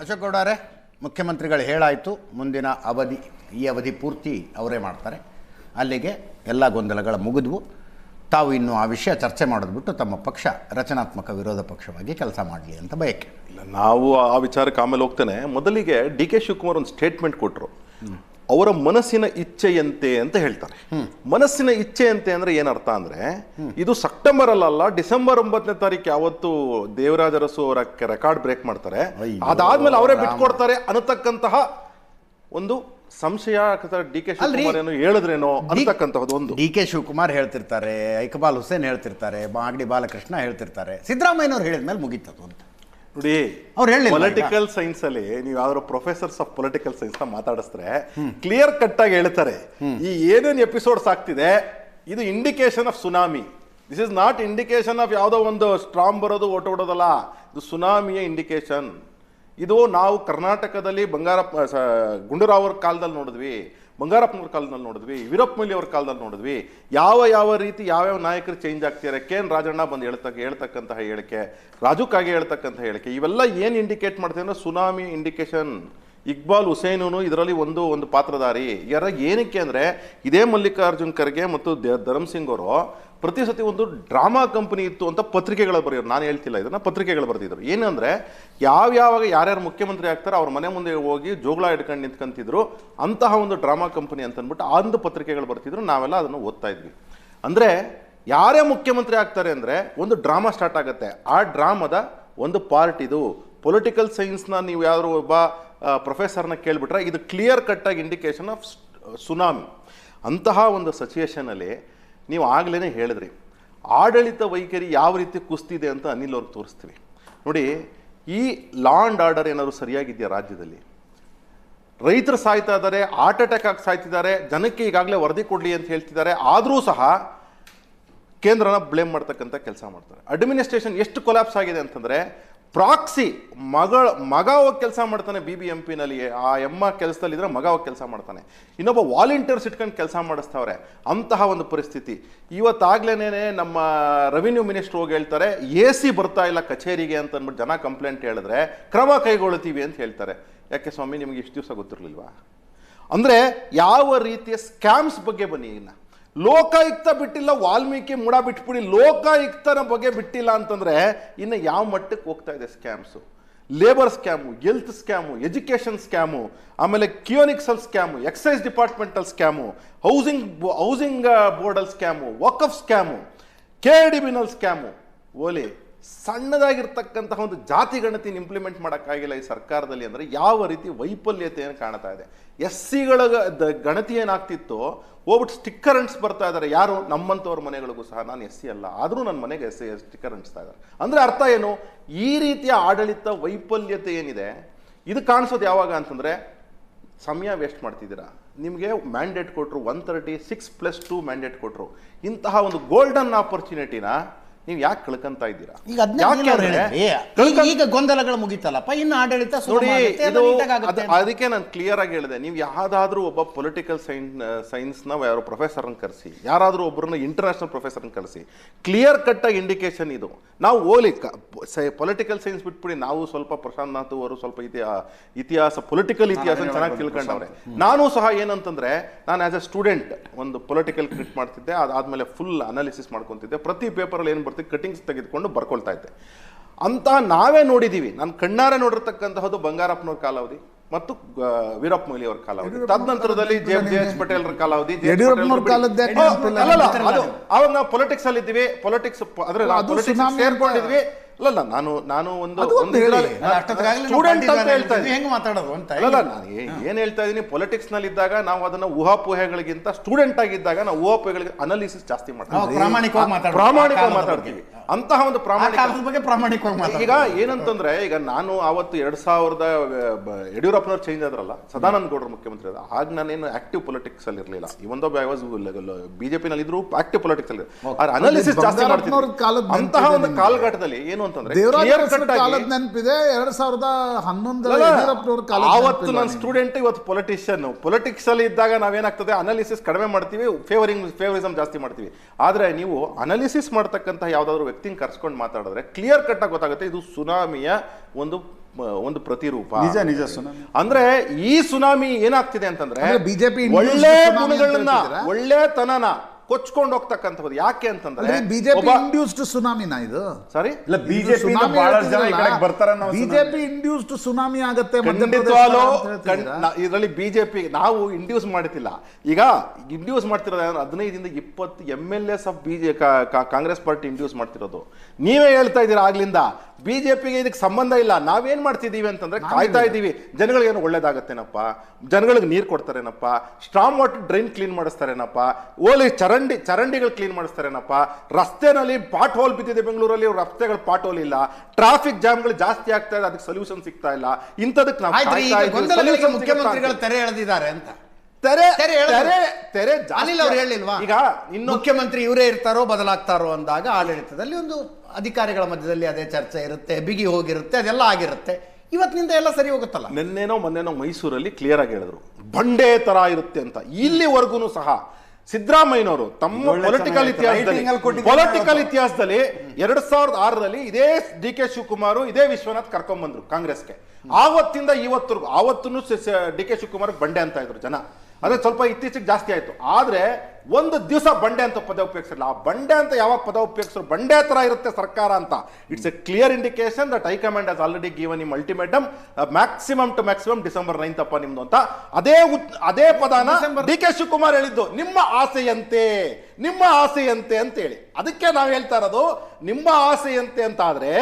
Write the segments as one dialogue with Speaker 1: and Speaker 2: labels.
Speaker 1: ಅಶೋಕ್ ಗೌಡರೇ ಮುಖ್ಯಮಂತ್ರಿಗಳು ಹೇಳಾಯಿತು, ಮುಂದಿನ ಅವಧಿ, ಈ ಅವಧಿ ಪೂರ್ತಿ ಅವರೇ ಮಾಡ್ತಾರೆ. ಅಲ್ಲಿಗೆ ಎಲ್ಲ ಗೊಂದಲಗಳ ಮುಗಿದ್ವು. ತಾವು ಇನ್ನು ಆ ವಿಷಯ ಚರ್ಚೆ ಮಾಡೋದು ಬಿಟ್ಟು ತಮ್ಮ ಪಕ್ಷ ರಚನಾತ್ಮಕ ವಿರೋಧ ಪಕ್ಷವಾಗಿ ಕೆಲಸ ಮಾಡಲಿ ಅಂತ ಬಯಕೆ.
Speaker 2: ಇಲ್ಲ, ನಾವು ಆ ವಿಚಾರಕ್ಕೆ ಆಮೇಲೆ ಹೋಗ್ತೇನೆ. ಮೊದಲಿಗೆ ಡಿ ಕೆ ಶಿವಕುಮಾರ್ ಒಂದು ಸ್ಟೇಟ್ಮೆಂಟ್ ಕೊಟ್ಟರು ಅವರ ಮನಸ್ಸಿನ ಇಚ್ಛೆಯಂತೆ ಅಂತ ಹೇಳ್ತಾರೆ. ಮನಸ್ಸಿನ ಇಚ್ಛೆಯಂತೆ ಅಂದ್ರೆ ಏನರ್ಥ ಅಂದ್ರೆ ಇದು ಸೆಪ್ಟೆಂಬರ್ ಅಲ್ಲ ಡಿಸೆಂಬರ್ ಒಂಬತ್ತನೇ ತಾರೀಕು ಯಾವತ್ತು ದೇವರಾಜರಸು ಅವರ ರೆಕಾರ್ಡ್ ಬ್ರೇಕ್ ಮಾಡ್ತಾರೆ. ಅದಾದ್ಮೇಲೆ ಅವರೇ. ಬಿಟ್ಕೊಡ್ತಾರೆ ಅನ್ನತಕ್ಕಂತಹ ಒಂದು ಸಂಶಯ ಡಿ ಕೆ ಶಿವಕುಮಾರ್ ಏನು ಹೇಳಿದ್ರೇನೋ ಅಂತಕ್ಕಂಥದ್ದು ಒಂದು.
Speaker 1: ಡಿ ಕೆ ಶಿವಕುಮಾರ್ ಹೇಳ್ತಿರ್ತಾರೆ ಇಕ್ಬಾಲ್ ಹುಸೇನ್ ಹೇಳ್ತಿರ್ತಾರೆ ಮಾಗಡಿ ಬಾಲಕೃಷ್ಣ ಹೇಳ್ತಿರ್ತಾರೆ ಸಿದ್ದರಾಮಯ್ಯನವ್ರು ಹೇಳಿದ ಮೇಲೆ ಮುಗೀತದು ಅಂತ.
Speaker 2: ನೋಡಿ
Speaker 1: ಅವ್ರು ಹೇಳಿ
Speaker 2: ಪೊಲಿಟಿಕಲ್ ಸೈನ್ಸ್ ಅಲ್ಲಿ ನೀವು ಯಾವ್ದಾದ್ರು ಪ್ರೊಫೆಸರ್ಸ್ ಆಫ್ ಪೊಲಿಟಿಕಲ್ ಸೈನ್ಸ್ನ ಮಾತಾಡಿಸಿದ್ರೆ ಕ್ಲಿಯರ್ ಕಟ್ ಆಗಿ ಹೇಳ್ತಾರೆ ಈ ಏನೇನ್ ಎಪಿಸೋಡ್ಸ್ ಆಗ್ತಿದೆ ಇದು indication of tsunami this is not indication of ಯಾವುದೋ ಒಂದು ಸ್ಟ್ರಾಂಗ್ ಬರೋದು ಓಟ ಹೊಡೋದಲ್ಲ ಇದು ಸುನಾಮಿಯ ಇಂಡಿಕೇಶನ್ ಇದು ನಾವು ಕರ್ನಾಟಕದಲ್ಲಿ ಬಂಗಾರ ಗುಂಡೂರಾವ್ರ ಕಾಲದಲ್ಲಿ ನೋಡಿದ್ವಿ. ಬಂಗಾರಪ್ಪನವ್ರ ಕಾಲದಲ್ಲಿ ನೋಡಿದ್ವಿ, ವೀರಪ್ಪ ಮೊಯ್ಲಿ ಅವ್ರ ಕಾಲದಲ್ಲಿ ನೋಡಿದ್ವಿ. ಯಾವ ಯಾವ ರೀತಿ ಯಾವ್ಯಾವ ನಾಯಕರು ಚೇಂಜ್ ಆಗ್ತಿದ್ದಾರೆ ಕೆ ಎನ್ ರಾಜಣ್ಣ ಬಂದು ಹೇಳ್ತಕ್ಕ, ಹೇಳ್ತಕ್ಕಂತಹ ಹೇಳಿಕೆ, ರಾಜು ಕಾಗೆ ಹೇಳಿಕೆ, ಇವೆಲ್ಲ ಏನು ಇಂಡಿಕೇಟ್ ಮಾಡ್ತೀವಿ ಅಂದರೆ ಸುನಾಮಿ ಇಂಡಿಕೇಶನ್ ಇಕ್ಬಾಲ್ ಹುಸೇನೂನು ಇದರಲ್ಲಿ ಒಂದು ಒಂದು ಪಾತ್ರಧಾರಿ. ಯಾರ ಏನಕ್ಕೆ ಅಂದರೆ, ಇದೇ ಮಲ್ಲಿಕಾರ್ಜುನ್ ಖರ್ಗೆ ಮತ್ತು ಧರ್ಮಸಿಂಗ್ ಸಿಂಗ್ ಅವರು ಪ್ರತಿ ಸತಿ ಒಂದು ಡ್ರಾಮಾ ಕಂಪನಿ ಇತ್ತು ಅಂತ ಪತ್ರಿಕೆಗಳು ಬರೆಯೋರು. ನಾನು ಹೇಳ್ತಿಲ್ಲ, ಇದನ್ನು ಪತ್ರಿಕೆಗಳು ಬರೆದಿದ್ರು. ಏನಂದರೆ, ಯಾವ್ಯಾವಾಗ ಯಾರ್ಯಾರು ಮುಖ್ಯಮಂತ್ರಿ ಆಗ್ತಾರೆ ಅವ್ರ ಮನೆ ಮುಂದೆ ಹೋಗಿ ಜೋಗಳ ಹಿಡ್ಕೊಂಡು ನಿಂತ್ಕೊಂತಿದ್ರು, ಅಂತಹ ಒಂದು ಡ್ರಾಮಾ ಕಂಪನಿ ಅಂತ ಅಂದ್ಬಿಟ್ಟು ಒಂದು ಪತ್ರಿಕೆಗಳು ಬರ್ತಿದ್ರು, ನಾವೆಲ್ಲ ಅದನ್ನು ಓದ್ತಾ ಇದ್ವಿ. ಅಂದರೆ, ಯಾರೇ ಮುಖ್ಯಮಂತ್ರಿ ಆಗ್ತಾರೆ ಅಂದರೆ ಒಂದು ಡ್ರಾಮಾ ಸ್ಟಾರ್ಟ್ ಆಗುತ್ತೆ. ಆ ಡ್ರಾಮದ ಒಂದು ಪಾರ್ಟ್ ಇದು. ಪೊಲಿಟಿಕಲ್ ಸೈನ್ಸ್ನ ನೀವು ಯಾರು ಒಬ್ಬ ಪ್ರೊಫೆಸರ್ನ ಕೇಳಿಬಿಟ್ರೆ ಇದು ಕ್ಲಿಯರ್ ಕಟ್ಟಾಗಿ ಇಂಡಿಕೇಶನ್ ಆಫ್ ಸುನಾಮಿ. ಅಂತಹ ಒಂದು ಸಿಚುಯೇಷನಲ್ಲಿ ನೀವು ಆಗಲೇ ಹೇಳಿದ್ರಿ. ಆಡಳಿತ ವೈಖರಿ ಯಾವ ರೀತಿ ಕುಸ್ತಿದೆ ಅಂತ ಅನಿಲ್ ಅವ್ರಿಗೆ ತೋರಿಸ್ತೀವಿ. ನೋಡಿ, ಈ ಲಾ ಅಂಡ್ ಆರ್ಡರ್ ಏನಾದ್ರು ಸರಿಯಾಗಿದೆಯಾ ರಾಜ್ಯದಲ್ಲಿ? ರೈತರು ಸಾಯ್ತಾ ಇದ್ದಾರೆ, ಹಾರ್ಟ್ ಅಟ್ಯಾಕ್ ಆಗಿ ಸಾಯ್ತಿದ್ದಾರೆ, ಜನಕ್ಕೆ ಈಗಾಗಲೇ ವರದಿ ಕೊಡಲಿ ಅಂತ ಹೇಳ್ತಿದ್ದಾರೆ, ಆದರೂ ಸಹ ಕೇಂದ್ರನ ಬ್ಲೇಮ್ ಮಾಡ್ತಕ್ಕಂಥ ಕೆಲಸ ಮಾಡ್ತಾರೆ. ಅಡ್ಮಿನಿಸ್ಟ್ರೇಷನ್ ಎಷ್ಟು ಕೊಲಾಪ್ಸ್ ಆಗಿದೆ ಅಂತಂದ್ರೆ ಪ್ರಾಕ್ಸಿ, ಮಗಳ, ಮಗ ಹೋಗಿ ಕೆಲಸ ಮಾಡ್ತಾನೆ ಬಿ ಬಿ ಎಂ ಪಿನಲ್ಲಿ ಆ ಎಮ್ಮ ಕೆಲಸದಲ್ಲಿದ್ರೆ ಮಗ ಹೋಗಿ ಕೆಲಸ ಮಾಡ್ತಾನೆ. ಇನ್ನೊಬ್ಬ ವಾಲಂಟಿಯರ್ಸ್ ಇಟ್ಕೊಂಡು ಕೆಲಸ ಮಾಡಿಸ್ತವ್ರೆ, ಅಂತಹ ಒಂದು ಪರಿಸ್ಥಿತಿ. ಇವತ್ತಾಗ್ಲೇನೇ ನಮ್ಮ ರೆವಿನ್ಯೂ ಮಿನಿಸ್ಟ್ರ್ ಹೋಗಿ ಹೇಳ್ತಾರೆ ಎ ಸಿ ಬರ್ತಾ ಇಲ್ಲ ಕಚೇರಿಗೆ ಅಂತ ಅಂದ್ಬಿಟ್ಟು ಜನ ಕಂಪ್ಲೇಂಟ್ ಹೇಳಿದ್ರೆ, ಕ್ರಮ ಕೈಗೊಳ್ತೀವಿ ಅಂತ ಹೇಳ್ತಾರೆ. ಯಾಕೆ ಸ್ವಾಮಿ, ನಿಮಗೆ ಇಷ್ಟು ದಿವಸ ಗೊತ್ತಿರಲಿಲ್ವಾ? ಅಂದರೆ ಯಾವ ರೀತಿಯ ಸ್ಕ್ಯಾಮ್ಸ್ ಬಗ್ಗೆ ಬನ್ನಿ ಇನ್ನ. ಲೋಕಾಯುಕ್ತ ಬಿಟ್ಟಿಲ್ಲ, ವಾಲ್ಮೀಕಿ ಮುಡ ಬಿಟ್ಬಿಡಿ, ಲೋಕಾಯುಕ್ತನ ಬಗ್ಗೆ ಬಿಟ್ಟಿಲ್ಲ ಅಂತಂದ್ರೆ ಇನ್ನು ಯಾವ ಮಟ್ಟಕ್ಕೆ ಹೋಗ್ತಾ ಇದೆ scams? Labour scam, health scam, education scam, ಆಮೇಲೆ ಕಿಯೋನಿಕ್ಸಲ್ ಸ್ಕ್ಯಾಮು, ಎಕ್ಸೈಸ್ ಡಿಪಾರ್ಟ್ಮೆಂಟಲ್ ಸ್ಕ್ಯಾಮು, ಹೌಸಿಂಗ್ ಹೌಸಿಂಗ್ ಬೋರ್ಡಲ್ ಸ್ಕ್ಯಾಮು, ವಕಫ್ ಸ್ಕ್ಯಾಮು, ಕೆ ಡಿ ಸ್ಕ್ಯಾಮು, ಓಲಿ. ಸಣ್ಣದಾಗಿರ್ತಕ್ಕಂತಹ ಒಂದು ಜಾತಿ ಗಣತಿನ ಇಂಪ್ಲಿಮೆಂಟ್ ಮಾಡೋಕ್ಕಾಗಿಲ್ಲ ಈ ಸರ್ಕಾರದಲ್ಲಿ ಅಂದರೆ ಯಾವ ರೀತಿ ವೈಫಲ್ಯತೆಯನ್ನು ಕಾಣ್ತಾ ಇದೆ. ಎಸ್ ಸಿಗಳ ಗಣತಿ ಏನಾಗ್ತಿತ್ತು, ಹೋಗ್ಬಿಟ್ಟು ಸ್ಟಿಕ್ಕರ್ ಅಂಟ್ಸ್ ಬರ್ತಾ ಇದ್ದಾರೆ ಯಾರು? ನಮ್ಮಂಥವ್ರ ಮನೆಗಳಿಗೂ ಸಹ ನಾನು ಎಸ್ ಸಿ ಅಲ್ಲ. ಆದರೂ ನನ್ನ ಮನೆಗೆ ಎಸ್ ಸಿ ಸ್ಟಿಕ್ಕರ್ ಅಂಟಿಸ್ತಾ ಇದ್ದಾರೆ ಅಂದರೆ ಅರ್ಥ ಏನು? ಈ ರೀತಿಯ ಆಡಳಿತ ವೈಫಲ್ಯತೆ ಏನಿದೆ? ಇದು ಕಾಣಿಸೋದು ಯಾವಾಗ ಅಂತಂದರೆ, ಸಮಯ ವೇಸ್ಟ್ ಮಾಡ್ತಿದ್ದೀರಾ. ನಿಮಗೆ ಮ್ಯಾಂಡೇಟ್ ಕೊಟ್ಟರು one thirty six plus two mandate ಕೊಟ್ಟರು ಇಂತಹ ಒಂದು ಗೋಲ್ಡನ್ ಆಪರ್ಚುನಿಟಿನ ನೀವು ಯಾಕೆ ಕಳ್ಕೊಂತ ಇದ್ದೀರಾ?
Speaker 1: ಈಗ ಅದನ್ನೇ ಈಗ ಗೊಂದಲಗಳು ಮುಗಿತಲ್ಲಪ್ಪ ಇನ್ನು ಆಡಳಿತ
Speaker 2: ನೋಡಿ. ಅದಕ್ಕೆ ನಾನು ಕ್ಲಿಯರ್ ಆಗಿ ಹೇಳಿದೆ. ನೀವು ಯಾವ್ದಾದ್ರೂ ಒಬ್ಬ ಪೊಲಿಟಿಕಲ್ ಸೈನ್ಸ್ ಸೈನ್ಸ್ನ ಯಾರೋ ಪ್ರೊಫೆಸರ್ನ ಕರೆಸಿ ಯಾರಾದರೂ ಒಬ್ಬರನ್ನ ಇಂಟರ್ನ್ಯಾಷನಲ್ ಪ್ರೊಫೆಸರ್ನ ಕರೆಸಿ ಕ್ಲಿಯರ್ ಕಟ್ ಆಗಿ ಇಂಡಿಕೇಶನ್ ಇದು. ನಾವು ಓಲಿ ಪೊಲಿಟಿಕಲ್ ಸೈನ್ಸ್ ಬಿಟ್ಬಿಡಿ ನಾವು ಸ್ವಲ್ಪ ಪ್ರಶಾಂತ್ ನಾಥ್ ಅವರು ಸ್ವಲ್ಪ ಇತಿಹಾಸ ಇತಿಹಾಸ ಪೊಲಿಟಿಕಲ್ ಇತಿಹಾಸ ಚೆನ್ನಾಗಿ ತಿಳ್ಕೊಂಡವ್ರೆ. ನಾನು ಸಹ ಏನಂತಂದ್ರೆ ನಾನು ಆಸ್ ಅ ಸ್ಟೂಡೆಂಟ್ ಒಂದು ಪೊಲಿಟಿಕಲ್ ಕ್ರಿಟ್ ಮಾಡ್ತಿದ್ದೆ ಅದಾದ್ಮೇಲೆ ಫುಲ್ ಅನಾಲಿಸಿಸ್ ಮಾಡ್ಕೊತಿದ್ದೆ. ಪ್ರತಿ ಪೇಪರಲ್ಲಿ ಏನು ಕಟಿಂಗ್ಸ್ ತೆಗೆದುಕೊಂಡು ಬರ್ಕೊಳ್ತಾ ಇದ್ದೆ. ಅಂತ ನಾವೇ ನೋಡಿದೀವಿ. ನಾನು ಕಣ್ಣಾರೆ ನೋಡಿರ್ತಕ್ಕಂತಹದ್ದು ಬಂಗಾರಪ್ಪನವ್ರ ಕಾಲಾವಧಿ ಮತ್ತು ವೀರಪ್ಪ ಮೊಯ್ಲಿ ಅವರ ಕಾಲಾವಧಿ ತದನಂತರದಲ್ಲಿ ಜೆ ಜೆ ಎಚ್ ಪಟೇಲ್ ಕಾಲಾವಧಿ ಅವಾಗ ನಾವು ಪೊಲಿಟಿಕ್ಸ್ ಅಲ್ಲಿ ಇದ್ವಿ ಪೊಲಿಟಿಕ್ಸ್
Speaker 3: ಅದ್ರಲ್ಲಿ
Speaker 2: ಸೇರ್ಕೊಂಡಿದ್ವಿ. ಅಲ್ಲಲ್ಲ ನಾನು ನಾನು ಒಂದು
Speaker 3: ಅದು ಒಂದು
Speaker 2: ಒಂದು
Speaker 3: ಹೇಳಿ.
Speaker 2: ಇದ್ರಲ್ಲಿ-
Speaker 1: ಅಷ್ಟೊತ್ತಿಗಾಗ್ಲೇ ನಾವು
Speaker 2: ಸ್ಟೂಡೆಂಟ್ ಅಂತ ಹೇಳ್ತಾ ಇದ್ದೀನಿ.
Speaker 1: ಹೆಂಗ್ ಮಾತಾಡೋದು ಅಂತ?
Speaker 2: ಅಲ್ಲಲ್ಲ ನಾನು ಏ- ಏನ್ ಹೇಳ್ತಾ ಇದೀನಿ ಪೊಲಿಟಿಕ್ಸ್ನಲ್ಲಿ ಇದ್ದಾಗ ನಾವು ಅದನ್ನ ಊಹಾಪೋಹೆಗಳಿಗಿಂತ ಸ್ಟೂಡೆಂಟ್ ಆಗಿದ್ದಾಗ ನಾವು ಊಹಾಪೋಹೆಗಳಿಗೆ ಅನಾಲಿಸಿಸ್ ಜಾಸ್ತಿ
Speaker 1: ನಾವು
Speaker 2: ಮಾಡ್ತೀವಿ
Speaker 1: ಪ್ರಾಮಾಣಿಕವಾಗಿ ಆ ಕಾಲದ
Speaker 2: ಮಾತಾಡ್ತೀವಿ.
Speaker 1: ಬಗ್ಗೆ.
Speaker 2: ಅಂತಹ ಒಂದು
Speaker 1: ಆ
Speaker 2: ಪ್ರಾಮಾಣಿಕ
Speaker 1: ಕಾಲದ ಬಗ್ಗೆ ಪ್ರಾಮಾಣಿಕವಾಗಿ ಮಾತಾಡೋದು.
Speaker 2: ಈಗ ಏನಂತಂದ್ರೆ ಈಗ ನಾನು ಅವತ್ತು ಎರಡ್ ಸಾವಿರದ ಬ- ಯಡಿಯೂರಪ್ಪನವ್ರು ಚೇಂಜ್ ಆದ್ರಲ್ಲ ಸದಾನಂದ ಗೌಡರು ಮುಖ್ಯಮಂತ್ರಿ ಆದ ಆಗ ನಾನೇನು ಆಕ್ಟಿವ್ ಪೊಲಿಟಿಕ್ಸ್ ಅಲ್ಲಿ ಇರಲಿಲ್ಲ. ಇವನ್ ಐ ವಾಸ್ ಬಿಜೆಪಿ ನಲ್ಲಿ ಇದ್ರು ಆಕ್ಟಿವ್ ಪೊಲಿಟಿಕ್ಸ್ ಅಲ್ಲಿ ಆದ್ರೆ ಅನಾಲಿಸಿಸ್ ಜಾಸ್ತಿ
Speaker 3: ಬಂಗಾರಪ್ಪನವ್ರ ಕಾಲದ
Speaker 2: ಮಾಡ್ತಿದ್ವಿ ಅಂತಹ ಒಂದು
Speaker 3: ನಿಮ್ಗೆ.
Speaker 2: ಕಾಲಘಟ್ಟದಲ್ಲಿ ಏನು ಅಂತಂದ್ರೆ
Speaker 3: ಕಾಲದ ನೆನಪಿದೆ. ಎರಡ್ ಸಾವಿರದ ಹನ್ನೊಂದರ
Speaker 2: ಆವತ್ತು ನಾನು ಸ್ಟೂಡೆಂಟ್ ಇವತ್ತು ಪೊಲಿಟಿಷಿಯನ್ ಪೊಲಿಟಿಕ್ಸ್ ಅಲ್ಲಿ ಇದ್ದಾಗ ನಾವೇನಾಗ್ತದೆ? ಅನಾಲಿಸಿಸ್ ಕಡಿಮೆ ಮಾಡ್ತೀವಿ ಫೇವರಿಂಗ್ ಫೇವರಿಸಮ್ ಜಾಸ್ತಿ ಮಾಡ್ತೀವಿ. ಆದ್ರೆ ನೀವು ಅನಾಲಿಸಿಸ್ ಮಾಡ್ತಕ್ಕಂಥ ಯಾವ್ದಾದ್ರು ವ್ಯಕ್ತಿನ ಕರ್ಸ್ಕೊಂಡು ಮಾತಾಡಿದ್ರೆ ಕ್ಲಿಯರ್ ಕಟ್ ಆಗಿ ಗೊತ್ತಾಗುತ್ತೆ ಇದು ಸುನಾಮಿಯ ಒಂದು ಒಂದು ಪ್ರತಿರೂಪ.
Speaker 4: ನಿಜ ನಿಜ ಸುನಾಮಿ.
Speaker 2: ಅಂದ್ರೆ ಈ ಸುನಾಮಿ ಏನಾಗ್ತಿದೆ ಅಂತಂದ್ರೆ
Speaker 3: ಬಿಜೆಪಿ
Speaker 2: ಒಳ್ಳೆ ಗುಣಗಳನ್ನ? ಒಳ್ಳೆತನನ ಕೊಚ್ಕೊಂಡು ಹೋಗ್ತಕ್ಕಂಥದ್ದು ಯಾಕೆ ಅಂತಂದ್ರೆ
Speaker 3: ಬಿಜೆಪಿ ಇಂಡ್ಯೂಸ್ಡ್ ಸುನಾಮಿನ ಇದು?
Speaker 2: ಸಾರಿ
Speaker 4: ಇಲ್ಲ ಬಿಜೆಪಿ ಬಹಳಷ್ಟು ಜನ ಈ ಕಡೆಗೆ ಬರ್ತಾರ ನಾವು
Speaker 3: ಬಿಜೆಪಿ ಇಂಡ್ಯೂಸ್ಡ್ ಸುನಾಮಿ ಆಗುತ್ತೆ
Speaker 2: ಖಂಡಿತವಾಗ್ಲೂ ಇದರಲ್ಲಿ ಬಿಜೆಪಿ ನಾವು ಇಂಡ್ಯೂಸ್ ಮಾಡ್ತಿಲ್ಲ. ಈಗ ಇಂಡ್ಯೂಸ್ ಮಾಡ್ತಿರೋದು ಹದಿನೈದರಿಂದ ಹದಿನೈದಿಂದ ಇಪ್ಪತ್ತು M L S of ಬಿಜೆ Congress party induce ಮಾಡ್ತಿರೋದು. ನೀವೇ ಹೇಳ್ತಾ ಇದ್ದೀರಾ ಆಗ್ಲಿಂದ? ಬಿಜೆಪಿಗೆ ಇದಕ್ಕೆ ಸಂಬಂಧ ಇಲ್ಲ. ನಾವೇನ್ ಮಾಡ್ತಿದೀವಿ ಅಂತಂದ್ರೆ ಕಾಯ್ತಾ ಇದ್ದೀವಿ. ಜನಗಳಿಗೆ ಏನು ಒಳ್ಳೇದಾಗತ್ತೇನಪ್ಪ? ಜನಗಳಿಗೆ ನೀರು ಕೊಡ್ತಾರೇನಪ್ಪ? ಸ್ಟ್ರಾಂಗ್ ವಾಟರ್ ಡ್ರೈನ್ ಕ್ಲೀನ್ ಮಾಡಿಸ್ತಾರೇನಪ್ಪ? ಓಲಿ ಚರಂಡಿ ಚರಂಡಿಗಳು ಕ್ಲೀನ್ ಮಾಡಿಸ್ತಾರೇನಪ್ಪ? ರಸ್ತೆನಲ್ಲಿ ಪಾಟ್ ಹೋಲ್ ಬಿದ್ದಿದೆ ಬೆಂಗಳೂರಲ್ಲಿ ರಸ್ತೆಗಳು ಪಾಟ್ ಹೋಲ್ ಇಲ್ಲ. ಟ್ರಾಫಿಕ್ ಜಾಮ್ಗಳು ಜಾಸ್ತಿ ಆಗ್ತಾ ಇದೆ ಅದಕ್ಕೆ ಸೊಲ್ಯೂಷನ್ ಸಿಗ್ತಾ ಇಲ್ಲ. ಇಂಥದಕ್ಕೆ ನಾವು
Speaker 1: ಮುಖ್ಯಮಂತ್ರಿಗಳು ತೆರೆ ಎಳೆದಿದ್ದಾರೆ ಅಂತ.
Speaker 2: ತೆರೆ
Speaker 1: ತೆರೆ.
Speaker 2: ತೆರೆ ಜಾಸ್ತಿ
Speaker 1: ಅವ್ರು ಹೇಳಿಲ್ವಾ?
Speaker 2: ಈಗ ಇನ್ನು
Speaker 1: ಮುಖ್ಯಮಂತ್ರಿ ಇವರೇ ಇರ್ತಾರೋ ಬದಲಾಗ್ತಾರೋ ಅಂದಾಗ ಆಡಳಿತದಲ್ಲಿ ಒಂದು ಅಧಿಕಾರಿಗಳ ಮಧ್ಯದಲ್ಲಿ ಅದೇ ಚರ್ಚೆ ಇರುತ್ತೆ ಬಿಗಿ ಹೋಗಿರುತ್ತೆ ಅದೆಲ್ಲ ಆಗಿರುತ್ತೆ. ಇವತ್ತಿನಿಂದ ಎಲ್ಲ ಸರಿ ಹೋಗುತ್ತಲ್ಲ?
Speaker 2: ನಿನ್ನೆನೋ ಮೊನ್ನೆನೋ ಮೈಸೂರಲ್ಲಿ ಕ್ಲಿಯರ್ ಆಗಿ ಹೇಳಿದ್ರು. ಬಂಡೆ ತರ ಇರುತ್ತೆ ಅಂತ. ಇಲ್ಲಿವರೆಗೂ ಸಹ ಸಿದ್ದರಾಮಯ್ಯನವರು ತಮ್ಮ ಪೊಲಿಟಿಕಲ್ ಇತಿಹಾಸದಲ್ಲಿ ಪೊಲಿಟಿಕಲ್. ಇತಿಹಾಸದಲ್ಲಿ ಎರಡ್ ಸಾವಿರದ ಆರರಲ್ಲಿ ಇದೇ ಡಿ ಕೆ ಶಿವಕುಮಾರ್ ಇದೇ ವಿಶ್ವನಾಥ್ ಕರ್ಕೊಂಡ್ ಬಂದ್ರು ಕಾಂಗ್ರೆಸ್ಗೆ ಆವತ್ತಿಂದ ಇವತ್ತರೆಗೂ ಆವತ್ತೂ ಡಿ ಕೆ ಶಿವಕುಮಾರ್ ಬಂಡೆ ಅಂತ ಇದ್ರು ಜನ. ಅದೇ ಸ್ವಲ್ಪ ಇತ್ತೀಚೆಗೆ ಜಾಸ್ತಿ ಆಯಿತು. ಆದರೆ ಒಂದು ದಿವಸ ಬಂಡೆ ಅಂತ ಪದ ಉಪಯೋಗಿಸಿಲ್ಲ ಆ ಬಂಡೆ ಅಂತ ಯಾವಾಗ ಪದ ಉಪಯೋಗಿಸ್ರು? ಬಂಡೆ ಥರ ಇರುತ್ತೆ ಸರ್ಕಾರ ಅಂತ. It's a clear indication that high command has already given him ultimatum maximum to maximum December ninth ಅಪ್ಪ ನಿಮ್ದು ಅಂತ. ಅದೇ ಉತ್- ಅದೇ ಪದಾನ ಡಿ ಕೆ ಶಿವಕುಮಾರ್ ಹೇಳಿದ್ದು. ನಿಮ್ಮ ಆಸೆಯಂತೆ ನಿಮ್ಮ ಆಸೆಯಂತೆ ಅಂತ ಹೇಳಿ ಅದಕ್ಕೆ ನಾವು ಹೇಳ್ತಾ ಇರೋದು ನಿಮ್ಮ ಆಸೆಯಂತೆ ಅಂತ ಆದ್ರೆ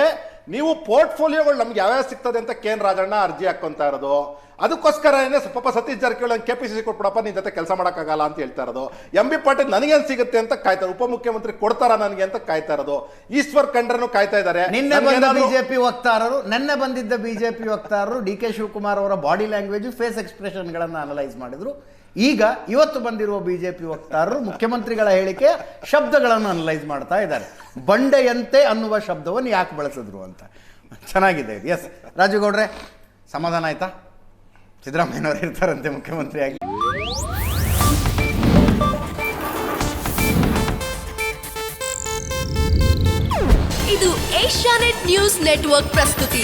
Speaker 2: ನೀವು ಪೋರ್ಟ್ಫೋಲಿಯೋಗಳು ನಮ್ಗೆ ಯಾವ್ಯಾವ ಸಿಗ್ತದೆ ಅಂತ ಕೆ ಎನ್ ರಾಜಣ್ಣ ಅರ್ಜಿ ಹಾಕೊಂತ ಇರೋದು ಅದಕ್ಕೋಸ್ಕರ ಏನೇ ಪಾಪ Satish Jarkiholi K P C C ಕೊಟ್ಬಿಡಪ್ಪ ನಿನ್ ಜೊತೆ ಕೆಲಸ ಮಾಡೋಕ್ಕಾಗಲ್ಲ ಅಂತ ಹೇಳ್ತಾ ಇರೋದು. ಎಂ ಬಿ ಪಾಟೀಲ್ ನನಗೇನು ಸಿಗುತ್ತೆ ಅಂತ ಕಾಯ್ತಾರೆ ಉಪಮುಖ್ಯಮಂತ್ರಿ ಕೊಡ್ತಾರ ನನಗೆ ಅಂತ ಕಾಯ್ತಾ ಇರೋದು. ಈಶ್ವರ್ ಖಂಡ್ರನು ಕಾಯ್ತಾ ಇದ್ದಾರೆ
Speaker 1: ನಿನ್ನೆ ಬಂದ ಬಿಜೆಪಿ ವಕ್ತಾರರು ನಿನ್ನೆ ಬಂದಿದ್ದ ಬಿಜೆಪಿ ವಕ್ತಾರರು ಡಿ ಕೆ ಶಿವಕುಮಾರ್ ಅವರ ಬಾಡಿ ಲ್ಯಾಂಗ್ವೇಜ್ ಫೇಸ್ ಎಕ್ಸ್ಪ್ರೆಷನ್ಗಳನ್ನು ಅನಲೈಸ್ ಮಾಡಿದ್ರು. ಈಗ ಇವತ್ತು ಬಂದಿರುವ ಬಿಜೆಪಿ ವಕ್ತಾರರು ಮುಖ್ಯಮಂತ್ರಿಗಳ ಹೇಳಿಕೆ ಶಬ್ದಗಳನ್ನು ಅನಲೈಸ್ ಮಾಡ್ತಾ ಇದ್ದಾರೆ. ಬಂಡೆಯಂತೆ ಅನ್ನುವ ಶಬ್ದವನ್ನು ಯಾಕೆ ಬಳಸಿದ್ರು ಅಂತ. ಚೆನ್ನಾಗಿದೆ. ಎಸ್ ರಾಜುಗೌಡ್ರೆ, ಸಮಾಧಾನ ಆಯ್ತಾ? ಸಿದ್ದರಾಮಯ್ಯನವರು ಇರ್ತಾರಂತೆ ಮುಖ್ಯಮಂತ್ರಿಯಾಗಿ
Speaker 5: ಇದು ಏಷ್ಯಾನೆಟ್ ನ್ಯೂಸ್ ನೆಟ್ವರ್ಕ್ ಪ್ರಸ್ತುತಿ.